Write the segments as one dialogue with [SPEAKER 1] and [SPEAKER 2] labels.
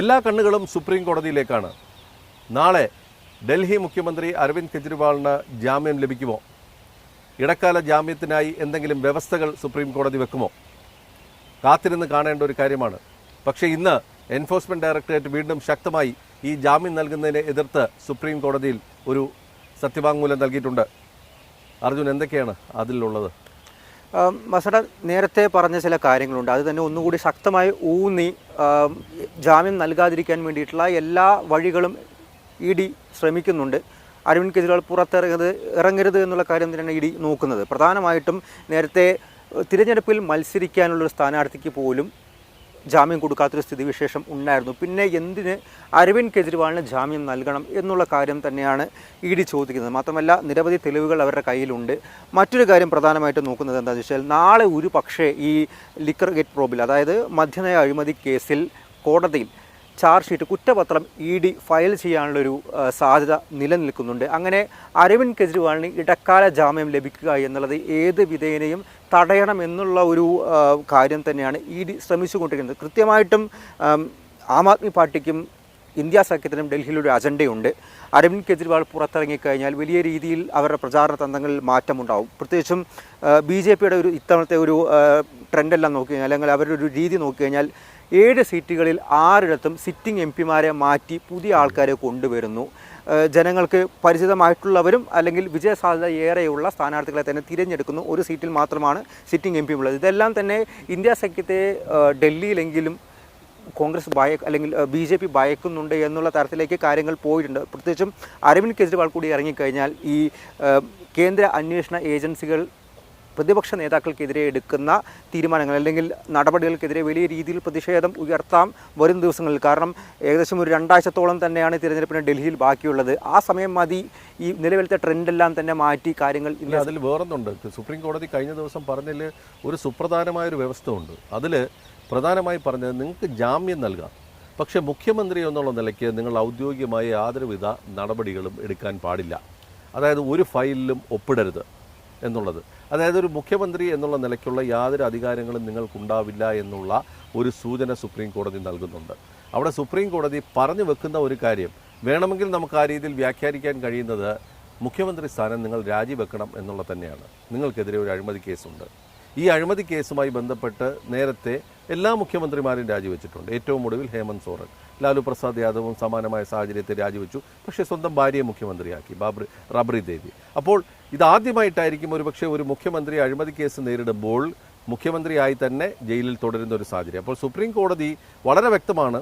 [SPEAKER 1] എല്ലാ കണ്ണുകളും സുപ്രീം കോടതിയിലേക്കാണ്. നാളെ ഡൽഹി മുഖ്യമന്ത്രി അരവിന്ദ് കെജ്രിവാളിന് ജാമ്യം ലഭിക്കുമോ? ഇടക്കാല ജാമ്യത്തിനായി എന്തെങ്കിലും വ്യവസ്ഥകൾ സുപ്രീം കോടതി വെക്കുമോ? കാത്തിരുന്ന് കാണേണ്ട ഒരു കാര്യമാണ്. പക്ഷേ ഇന്ന് എൻഫോഴ്സ്മെന്റ് ഡയറക്ടറേറ്റ് വീണ്ടും ശക്തമായി ഈ ജാമ്യം നൽകുന്നതിനെ എതിർത്ത് സുപ്രീം കോടതിയിൽ ഒരു സത്യവാങ്മൂലം നൽകിയിട്ടുണ്ട്. അർജുൻ എന്തൊക്കെയാണ് അതിലുള്ളത്?
[SPEAKER 2] മസട നേരത്തെ പറഞ്ഞ ചില കാര്യങ്ങളുണ്ട്. അത് തന്നെ ഒന്നുകൂടി ശക്തമായി ഊന്നി ജാമ്യം നൽകാതിരിക്കാൻ വേണ്ടിയിട്ടുള്ള എല്ലാ വഴികളും ഇ ഡി ശ്രമിക്കുന്നുണ്ട്. അരവിന്ദ് കെജ്രിവാൾ പുറത്തിറങ്ങരുത് ഇറങ്ങരുത് എന്നുള്ള കാര്യം തന്നെയാണ് ഇ ഡി നോക്കുന്നത്. പ്രധാനമായിട്ടും നേരത്തെ തിരഞ്ഞെടുപ്പിൽ മത്സരിക്കാനുള്ളൊരു സ്ഥാനാർത്ഥിക്ക് പോലും ജാമ്യം കൊടുക്കാത്തൊരു സ്ഥിതിവിശേഷം ഉണ്ടായിരുന്നു. പിന്നെ എന്തിന് അരവിന്ദ് കെജ്രിവാളിന് ജാമ്യം നൽകണം എന്നുള്ള കാര്യം തന്നെയാണ് ഇ ഡി ചോദിക്കുന്നത്. മാത്രമല്ല നിരവധി തെളിവുകൾ അവരുടെ കയ്യിലുണ്ട്. മറ്റൊരു കാര്യം പ്രധാനമായിട്ട് നോക്കുന്നത് എന്താണെന്ന് വെച്ചാൽ നാളെ ഒരു പക്ഷേ ഈ ലിക്കർ ഗേറ്റ് പ്രോബിൽ അതായത് മദ്യനയ അഴിമതി കേസിൽ കോടതിയിൽ ചാർജ് ഷീറ്റ് കുറ്റപത്രം ഇ ഡി ഫയൽ ചെയ്യാനുള്ളൊരു സാധ്യത നിലനിൽക്കുന്നുണ്ട്. അങ്ങനെ അരവിന്ദ് കെജ്രിവാളിന് ഇടക്കാല ജാമ്യം ലഭിക്കുക എന്നുള്ളത് ഏത് വിധേനയും തടയണം എന്നുള്ള ഒരു കാര്യം തന്നെയാണ് ഇ ഡി ശ്രമിച്ചുകൊണ്ടിരിക്കുന്നത്. കൃത്യമായിട്ടും ആം, ആദ്മി പാർട്ടിക്കും ഇന്ത്യ സഖ്യത്തിനും ഡൽഹിയിലൊരു അജണ്ടയുണ്ട്. അരവിന്ദ് കെജ്രിവാൾ പുറത്തിറങ്ങിക്കഴിഞ്ഞാൽ വലിയ രീതിയിൽ അവരുടെ പ്രചാരണ തന്ത്രങ്ങളിൽ മാറ്റമുണ്ടാവും. പ്രത്യേകിച്ചും ബി ജെ പിയുടെ ഒരു ഇത്തവണത്തെ ഒരു ട്രെൻഡെല്ലാം നോക്കി കഴിഞ്ഞാൽ അല്ലെങ്കിൽ അവരുടെ ഒരു രീതി നോക്കി കഴിഞ്ഞാൽ ഏഴ് സീറ്റുകളിൽ ആറിടത്തും സിറ്റിംഗ് എം പിമാരെ മാറ്റി പുതിയ ആൾക്കാരെ കൊണ്ടുവരുന്നു. ജനങ്ങൾക്ക് പരിചിതമായിട്ടുള്ളവരും അല്ലെങ്കിൽ വിജയസാധ്യത ഏറെയുള്ള സ്ഥാനാർത്ഥികളെ തന്നെ തിരഞ്ഞെടുക്കുന്നു ഒരു സീറ്റിൽ മാത്രമാണ് സിറ്റിംഗ് എം പി ഉള്ളത് ഇതെല്ലാം തന്നെ ഇന്ത്യ സഖ്യത്തെ ഡൽഹിയിലെങ്കിലും കോൺഗ്രസ് ഭയ അല്ലെങ്കിൽ ബി ജെ പി ഭയക്കുന്നുണ്ട് എന്നുള്ള തരത്തിലേക്ക് കാര്യങ്ങൾ പോയിട്ടുണ്ട്. പ്രത്യേകിച്ചും അരവിന്ദ് കെജ്രിവാൾ കൂടി ഇറങ്ങിക്കഴിഞ്ഞാൽ ഈ കേന്ദ്ര അന്വേഷണ ഏജൻസികൾ പ്രതിപക്ഷ നേതാക്കൾക്കെതിരെ എടുക്കുന്ന തീരുമാനങ്ങൾ അല്ലെങ്കിൽ നടപടികൾക്കെതിരെ വലിയ രീതിയിൽ പ്രതിഷേധം ഉയർത്താം വരും ദിവസങ്ങളിൽ. കാരണം ഏകദേശം ഒരു രണ്ടാഴ്ചത്തോളം തന്നെയാണ് തിരഞ്ഞെടുപ്പിന് ഡൽഹിയിൽ ബാക്കിയുള്ളത്. ആ സമയം മതി. ഈ നിലവിലത്തെ ട്രെൻഡെല്ലാം തന്നെ മാറ്റി കാര്യങ്ങൾ
[SPEAKER 1] ഇല്ല അതിൽ വേറൊന്നുണ്ട്. സുപ്രീം കോടതി കഴിഞ്ഞ ദിവസം പറഞ്ഞതിൽ ഒരു സുപ്രധാനമായ ഒരു വ്യവസ്ഥ ഉണ്ട്. അതിൽ പ്രധാനമായി പറഞ്ഞത് നിങ്ങൾക്ക് ജാമ്യം നൽകാം. പക്ഷേ മുഖ്യമന്ത്രി എന്നുള്ള നിലയ്ക്ക് നിങ്ങൾ ഔദ്യോഗികമായി യാതൊരുവിധ നടപടികളും എടുക്കാൻ പാടില്ല. അതായത് ഒരു ഫയലിലും ഒപ്പിടരുത്. എന്നുള്ളത്. അതായത് ഒരു മുഖ്യമന്ത്രി എന്നുള്ള നിലയ്ക്കുള്ള യാതൊരു അധികാരങ്ങളും നിങ്ങൾക്കുണ്ടാവില്ല എന്നുള്ള ഒരു സൂചന സുപ്രീം കോടതി നൽകുന്നുണ്ട്. അവിടെ സുപ്രീം കോടതി പറഞ്ഞു വെക്കുന്ന ഒരു കാര്യം വേണമെങ്കിൽ നമുക്ക് ആ രീതിയിൽ വ്യാഖ്യാനിക്കാൻ കഴിയുന്നത് മുഖ്യമന്ത്രി സ്ഥാനം നിങ്ങൾ രാജിവെക്കണം എന്നുള്ള തന്നെയാണ്. നിങ്ങൾക്കെതിരെ ഒരു അഴിമതി കേസുണ്ട്. ഈ അഴിമതി കേസുമായി ബന്ധപ്പെട്ട് നേരത്തെ എല്ലാ മുഖ്യമന്ത്രിമാരും രാജിവെച്ചിട്ടുണ്ട്. ഏറ്റവും ഒടുവിൽ ഹേമന്ത് സോറൻ ലാലു പ്രസാദ് യാദവും സമാനമായ സാഹചര്യത്തെ രാജിവെച്ചു. പക്ഷേ സ്വന്തം ഭാര്യയെ മുഖ്യമന്ത്രിയാക്കി ബാബ്രി റബ്രി ദേവി. അപ്പോൾ ഇതാദ്യമായിട്ടായിരിക്കും ഒരുപക്ഷെ ഒരു മുഖ്യമന്ത്രി അഴിമതി കേസ് നേരിടുമ്പോൾ മുഖ്യമന്ത്രിയായി തന്നെ ജയിലിൽ തുടരുന്ന ഒരു സാഹചര്യം. അപ്പോൾ സുപ്രീം കോടതി വളരെ വ്യക്തമാണ്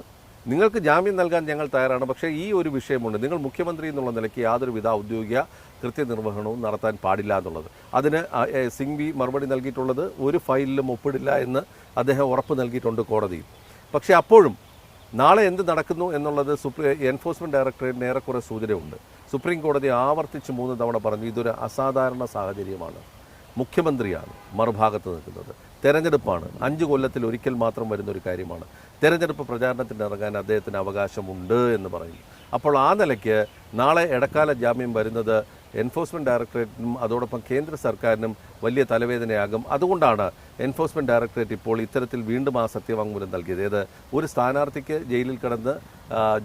[SPEAKER 1] നിങ്ങൾക്ക് ജാമ്യം നൽകാൻ ഞങ്ങൾ തയ്യാറാണ്. പക്ഷേ ഈ ഒരു വിഷയമുണ്ട്. നിങ്ങൾ മുഖ്യമന്ത്രി എന്നുള്ള നിലയ്ക്ക് യാതൊരുവിധ ഔദ്യോഗിക കൃത്യനിർവഹണവും നടത്താൻ പാടില്ല എന്നുള്ളത്. അതിന് സിംഗ്വി മറുപടി നൽകിയിട്ടുള്ളത് ഒരു ഫയലിലും ഒപ്പിടില്ല എന്ന് അദ്ദേഹം ഉറപ്പ് നൽകിയിട്ടുണ്ട് കോടതിയിൽ. പക്ഷേ അപ്പോഴും നാളെ എന്ത് നടക്കുന്നു എന്നുള്ളത് സുപ്രീം എൻഫോഴ്സ്മെന്റ് ഡയറക്ടറേറ്റിന് ഏറെക്കുറെ സൂചനയുണ്ട്. സുപ്രീം കോടതി ആവർത്തിച്ച് മൂന്ന് തവണ പറഞ്ഞു ഇതൊരു അസാധാരണ സാഹചര്യമാണ്. മുഖ്യമന്ത്രിയാണ് മറുഭാഗത്ത് നിൽക്കുന്നത്. തെരഞ്ഞെടുപ്പാണ്. അഞ്ച് കൊല്ലത്തിൽ ഒരിക്കൽ മാത്രം വരുന്ന ഒരു കാര്യമാണ്. തെരഞ്ഞെടുപ്പ് പ്രചാരണത്തിന് ഇറങ്ങാൻ അദ്ദേഹത്തിന് അവകാശമുണ്ട് എന്ന് പറയുന്നു. അപ്പോൾ ആ നിലയ്ക്ക് നാളെ ഇടക്കാല ജാമ്യം വരുന്നത് എൻഫോഴ്സ്മെന്റ് ഡയറക്ടറേറ്റിനും അതോടൊപ്പം കേന്ദ്ര സർക്കാരിനും വലിയ തലവേദനയാകും. അതുകൊണ്ടാണ് എൻഫോഴ്സ്മെന്റ് ഡയറക്ടറേറ്റ് ഇപ്പോൾ ഇത്തരത്തിൽ വീണ്ടും ആ സത്യവാങ്മൂലം നൽകിയത്. ഏത് ഒരു സ്ഥാനാർത്ഥിക്ക് ജയിലിൽ കിടന്ന്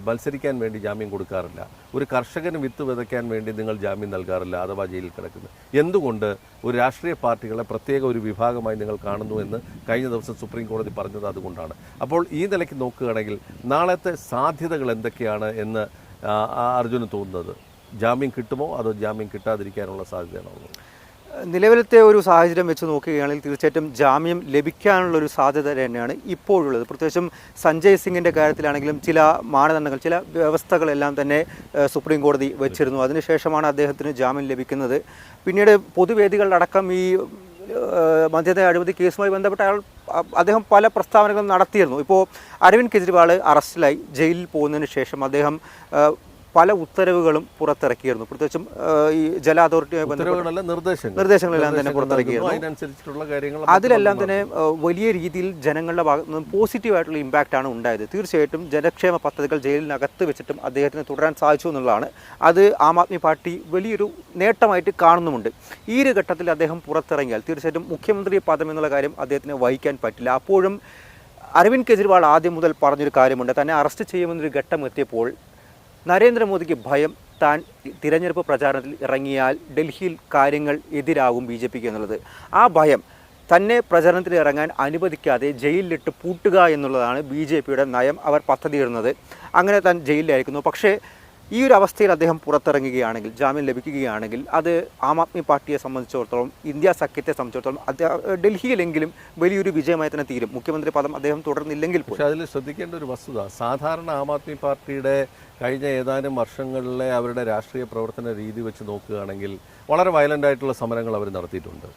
[SPEAKER 1] മത്സരിക്കാൻ വേണ്ടി ജാമ്യം കൊടുക്കാറില്ല. ഒരു കർഷകന് വിത്ത് വിതയ്ക്കാൻ വേണ്ടി നിങ്ങൾ ജാമ്യം നൽകാറില്ല അഥവാ ജയിലിൽ കിടക്കുന്നത് എന്തുകൊണ്ട് ഒരു രാഷ്ട്രീയ പാർട്ടികളെ പ്രത്യേക ഒരു വിഭാഗമായി നിങ്ങൾ കാണുന്നു എന്ന് കഴിഞ്ഞ ദിവസം സുപ്രീം കോടതി പറഞ്ഞത് അതുകൊണ്ടാണ്. അപ്പോൾ ഈ നിലയ്ക്ക് നോക്കുകയാണെങ്കിൽ നാളത്തെ സാധ്യതകൾ എന്തൊക്കെയാണ് എന്ന് അർജുന് തോന്നുന്നത്? ജാമ്യം കിട്ടുമോ? അതോ ജാമ്യം കിട്ടാതിരിക്കാനുള്ള സാധ്യതയാണോ
[SPEAKER 2] നിലവിലത്തെ ഒരു സാഹചര്യം വെച്ച് നോക്കുകയാണെങ്കിൽ തീർച്ചയായിട്ടും ജാമ്യം ലഭിക്കാനുള്ള ഒരു സാധ്യത തന്നെയാണ് ഇപ്പോഴുള്ളത്. പ്രത്യേകിച്ചും സഞ്ജയ് സിംഗിന്റെ കാര്യത്തിലാണെങ്കിലും ചില മാനദണ്ഡങ്ങൾ ചില വ്യവസ്ഥകളെല്ലാം തന്നെ സുപ്രീം കോടതി വെച്ചിരുന്നു. അതിനുശേഷമാണ് അദ്ദേഹത്തിന് ജാമ്യം ലഭിക്കുന്നത്. പിന്നീട് പൊതുവേദികളിലടക്കം ഈ മദ്യത്തെ അഴിമതി കേസുമായി ബന്ധപ്പെട്ട് അയാൾ അദ്ദേഹം പല പ്രസ്താവനകളും നടത്തിയിരുന്നു. ഇപ്പോൾ അരവിന്ദ് കെജ്രിവാൾ അറസ്റ്റിലായി ജയിലിൽ പോകുന്നതിന് ശേഷം അദ്ദേഹം പല ഉത്തരവുകളും പുറത്തിറക്കിയിരുന്നു. പ്രത്യേകിച്ചും ഈ ജല അതോറിറ്റിയുമായി ബന്ധപ്പെട്ട
[SPEAKER 1] നിർദ്ദേശങ്ങൾ.
[SPEAKER 2] നിർദ്ദേശങ്ങളെല്ലാം തന്നെ പുറത്തിറക്കിയിരുന്നു.
[SPEAKER 1] നൽകുന്നു. അതിനനുസരിച്ചിട്ടുള്ള കാര്യങ്ങൾ
[SPEAKER 2] അതിലെല്ലാം തന്നെ വലിയ രീതിയിൽ ജനങ്ങളുടെ ഭാഗത്ത് നിന്നും പോസിറ്റീവായിട്ടുള്ള ഇമ്പാക്റ്റ് ആണ് ഉണ്ടായത്. തീർച്ചയായിട്ടും ജനക്ഷേമ പദ്ധതികൾ ജയിലിനകത്ത് വെച്ചിട്ടും അദ്ദേഹത്തിന് തുടരാൻ സാധിച്ചു എന്നുള്ളതാണ്. അത് ആം ആദ്മി പാർട്ടി വലിയൊരു നേട്ടമായിട്ട് കാണുന്നുമുണ്ട്. ഈ ഒരു ഘട്ടത്തിൽ അദ്ദേഹം പുറത്തിറങ്ങിയാൽ തീർച്ചയായിട്ടും മുഖ്യമന്ത്രി പദം എന്നുള്ള കാര്യം അദ്ദേഹത്തിന് വഹിക്കാൻ പറ്റില്ല. അപ്പോഴും അരവിന്ദ് കെജ്രിവാൾ ആദ്യം മുതൽ പറഞ്ഞൊരു കാര്യമുണ്ട്. തന്നെ അറസ്റ്റ് ചെയ്യുമെന്നൊരു ഘട്ടം എത്തിയപ്പോൾ നരേന്ദ്രമോദിക്ക് ഭയം. താൻ തിരഞ്ഞെടുപ്പ് പ്രചാരണത്തിൽ ഇറങ്ങിയാൽ ഡൽഹിയിൽ കാര്യങ്ങൾ എതിരാകും ബി ജെ പിക്ക് എന്നുള്ളത്. ആ ഭയം തന്നെ പ്രചരണത്തിൽ ഇറങ്ങാൻ അനുവദിക്കാതെ ജയിലിലിട്ട് പൂട്ടുക എന്നുള്ളതാണ് ബി ജെ പിയുടെ നയം. അവർ പദ്ധതിയിടുന്നത്. അങ്ങനെ താൻ ജയിലിലായിരിക്കുന്നു. പക്ഷേ ഈ ഒരു അവസ്ഥയിൽ അദ്ദേഹം പുറത്തിറങ്ങുകയാണെങ്കിൽ ജാമ്യം ലഭിക്കുകയാണെങ്കിൽ അത് ആം ആദ്മി പാർട്ടിയെ സംബന്ധിച്ചിടത്തോളം ഇന്ത്യ സഖ്യത്തെ സംബന്ധിച്ചിടത്തോളം അദ്ദേഹം ഡൽഹിയിലെങ്കിലും വലിയൊരു വിജയമായി തന്നെ തീരും. മുഖ്യമന്ത്രി പദം അദ്ദേഹം തുടർന്നില്ലെങ്കിൽ പക്ഷേ
[SPEAKER 1] പക്ഷെ അതിൽ ശ്രദ്ധിക്കേണ്ട ഒരു വസ്തുത സാധാരണ ആം ആദ്മി പാർട്ടിയുടെ കഴിഞ്ഞ ഏതാനും വർഷങ്ങളിലെ അവരുടെ രാഷ്ട്രീയ പ്രവർത്തന രീതി വെച്ച് നോക്കുകയാണെങ്കിൽ വളരെ വയലന്റ് ആയിട്ടുള്ള സമരങ്ങൾ അവർ നടത്തിയിട്ടുണ്ട്.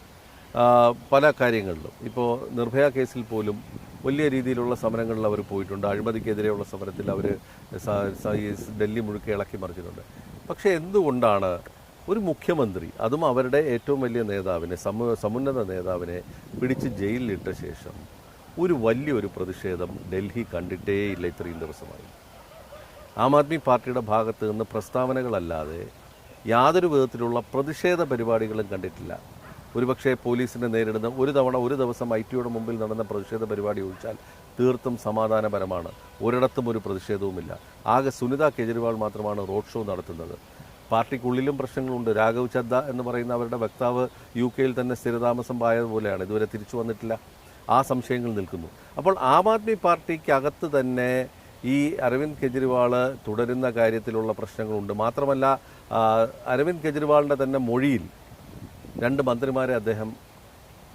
[SPEAKER 1] പല കാര്യങ്ങളിലും. ഇപ്പോൾ നിർഭയ കേസിൽ പോലും വലിയ രീതിയിലുള്ള സമരങ്ങളിൽ അവർ പോയിട്ടുണ്ട്. അഴിമതിക്കെതിരെയുള്ള സമരത്തിൽ അവർ ഡൽഹി മുഴുക്കെ ഇളക്കി മറിച്ചിട്ടുണ്ട്. പക്ഷേ എന്തുകൊണ്ടാണ് ഒരു മുഖ്യമന്ത്രി അതും അവരുടെ ഏറ്റവും വലിയ നേതാവിനെ സമു സമുന്നത നേതാവിനെ പിടിച്ച് ജയിലിലിട്ട ശേഷം ഒരു വലിയൊരു പ്രതിഷേധം ഡൽഹി കണ്ടിട്ടേയില്ല ഇത്രയും ദിവസമായി. ആം ആദ്മി പാർട്ടിയുടെ ഭാഗത്ത് നിന്ന് പ്രസ്താവനകളല്ലാതെ യാതൊരു വിധത്തിലുള്ള പ്രതിഷേധ പരിപാടികളും കണ്ടിട്ടില്ല. ഒരുപക്ഷെ പോലീസിനെ നേരിടുന്ന ഒരു തവണ ഒരു ദിവസം ഐ ടിയുടെ മുമ്പിൽ നടന്ന പ്രതിഷേധ പരിപാടി ഒഴിച്ചാൽ തീർത്തും സമാധാനപരമാണ്. ഒരിടത്തും ഒരു പ്രതിഷേധവുമില്ല. ആകെ സുനിത കേജ്രിവാൾ മാത്രമാണ് റോഡ് ഷോ നടത്തുന്നത്. പാർട്ടിക്കുള്ളിലും പ്രശ്നങ്ങളുണ്ട്. രാഘവ് ചദ്ദ എന്ന് പറയുന്ന അവരുടെ വക്താവ് യു കെയിൽ തന്നെ സ്ഥിരതാമസം ആയതുപോലെയാണ് ഇതുവരെ തിരിച്ചു വന്നിട്ടില്ല. ആ സംശയങ്ങൾ നിൽക്കുന്നു. അപ്പോൾ ആം ആദ്മി പാർട്ടിക്കകത്ത് തന്നെ ഈ അരവിന്ദ് കെജ്രിവാൾ തുടരുന്ന കാര്യത്തിലുള്ള പ്രശ്നങ്ങളുണ്ട്. മാത്രമല്ല അരവിന്ദ് കെജ്രിവാളിന്റെ തന്നെ മൊഴിയിൽ രണ്ട് മന്ത്രിമാരെ അദ്ദേഹം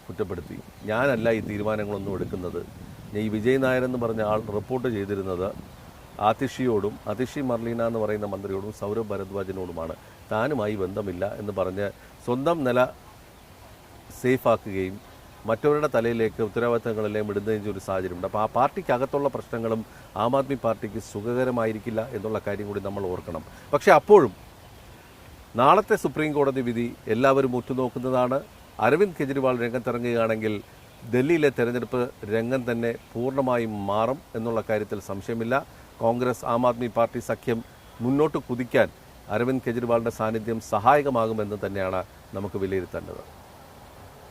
[SPEAKER 1] കുറ്റപ്പെടുത്തി. ഞാനല്ല ഈ തീരുമാനങ്ങളൊന്നും എടുക്കുന്നത്. ഈ വിജയ് നായർ എന്ന് പറഞ്ഞ ആൾ റിപ്പോർട്ട് ചെയ്തിരുന്നത് ആതിഷിയോടും അതിഷി മർലീന എന്ന് പറയുന്ന മന്ത്രിയോടും സൗരഭ് ഭരദ്വാജിനോടുമാണ്. താനുമായി ബന്ധമില്ല എന്ന് പറഞ്ഞ് സ്വന്തം നില സേഫാക്കുകയും മറ്റവരുടെ തലയിലേക്ക് ഉത്തരവാദിത്തങ്ങളെല്ലാം ഇടുന്നതിന് ഒരു സാഹചര്യമുണ്ട്. അപ്പോൾ ആ പാർട്ടിക്കകത്തുള്ള പ്രശ്നങ്ങളും ആം ആദ്മി പാർട്ടിക്ക് സുഖകരമായിരിക്കില്ല എന്നുള്ള കാര്യം കൂടി നമ്മൾ ഓർക്കണം. പക്ഷേ അപ്പോഴും നാളത്തെ സുപ്രീം കോടതി വിധി എല്ലാവരും ഉറ്റുനോക്കുന്നതാണ്. അരവിന്ദ് കെജ്രിവാൾ രംഗത്തിറങ്ങുകയാണെങ്കിൽ ഡൽഹിയിലെ തെരഞ്ഞെടുപ്പ് രംഗം തന്നെ പൂർണമായും മാറും എന്നുള്ള കാര്യത്തിൽ സംശയമില്ല. കോൺഗ്രസ് ആം ആദ്മി പാർട്ടി സഖ്യം മുന്നോട്ട് കുതിക്കാൻ അരവിന്ദ് കെജ്രിവാളിന്റെ സാന്നിധ്യം സഹായകമാകുമെന്ന് തന്നെയാണ് നമുക്ക് വിലയിരുത്തേണ്ടത്.